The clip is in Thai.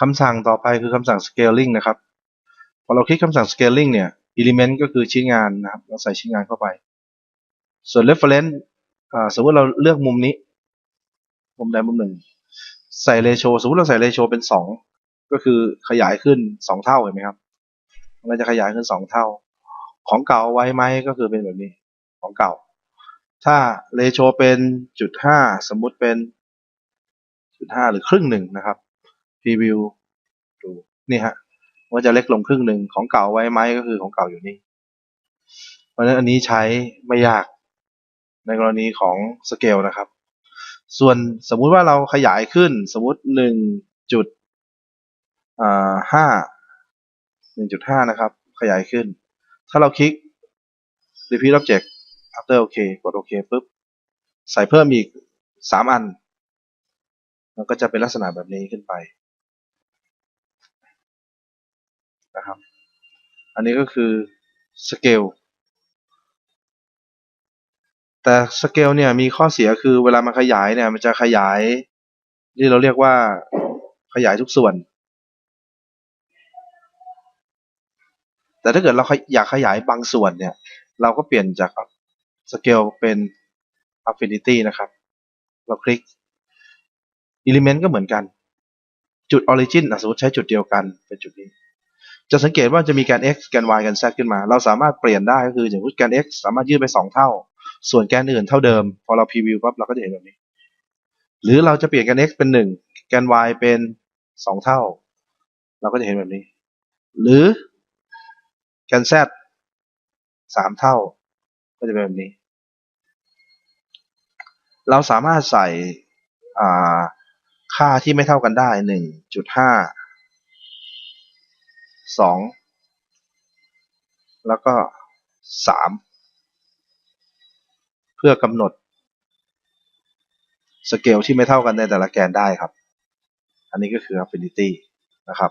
คำสั่งต่อไปคือคำสั่ง scaling นะครับ พอเราคลิกคำสั่ง scaling เนี่ย element ก็คือชิ้นงานนะครับ เราใส่ชิ้นงานเข้าไป ส่วน reference อ่าสมมติเราเลือกมุมนี้ มุมใดมุมหนึ่ง ใส่ ratio สมมติเราใส่ ratio เป็นสองก็คือขยายขึ้นสองเท่าเห็นไหมครับ มันจะขยายขึ้นสองเท่า ของเก่าเอาไว้ไหมก็คือเป็นแบบนี้ ของเก่า ถ้า ratio เป็นจุดห้าสมมุติเป็นจุดห้าหรือครึ่งหนึ่งนะครับ preview ดูนี่ฮะว่าจะเล็กลงครึ่งหนึ่งของเก่าไว้ไหมก็คือของเก่าอยู่นี่ เพราะฉะนั้นอันนี้ใช้ไม่ยากในกรณีของสเกลนะครับ ส่วนสมมุติว่าเราขยายขึ้นสมมุติหนึ่งจุดห้าหนึ่งจุดห้านะครับ ขยายขึ้น ถ้าเราคลิก repeat object after OK กดโอเคปุ๊บ ใส่เพิ่มอีกสามอัน มันก็จะเป็นลักษณะแบบนี้ขึ้นไป นะครับ อันนี้ก็คือสเกลแต่สเกลเนี่ยมีข้อเสียคือเวลามันขยายเนี่ย มันจะขยายที่เราเรียกว่าขยายทุกส่วน แต่ถ้าเกิดเราอยากขยายบางส่วนเนี่ย เราก็เปลี่ยนจากสเกลเป็น Affinity นะครับ เราคลิก Element ก็เหมือนกัน จุด Origin อะสมมติใช้จุดเดียวกันเป็นจุดนี้ จะสังเกตว่าจะมีแกน x แกน y แกน z ขึ้นมา เราสามารถเปลี่ยนได้ก็คืออย่างเช่นแกน x สามารถยืดไป 2 เท่า ส่วนแกนอื่นเท่าเดิม พอเราพรีวิวปั๊บเราก็จะเห็นแบบนี้ หรือเราจะเปลี่ยนแกน x เป็น 1 แกน y เป็น 2 เท่า เราก็จะเห็นแบบนี้ หรือแกน z 3 เท่า ก็จะเป็นแบบนี้ เราสามารถใส่ค่าที่ไม่เท่ากันได้ 1.5 สองแล้วก็สามเพื่อกำหนดสเกลที่ไม่เท่ากันในแต่ละแกนได้ครับ อันนี้ก็คือ affinity นะครับ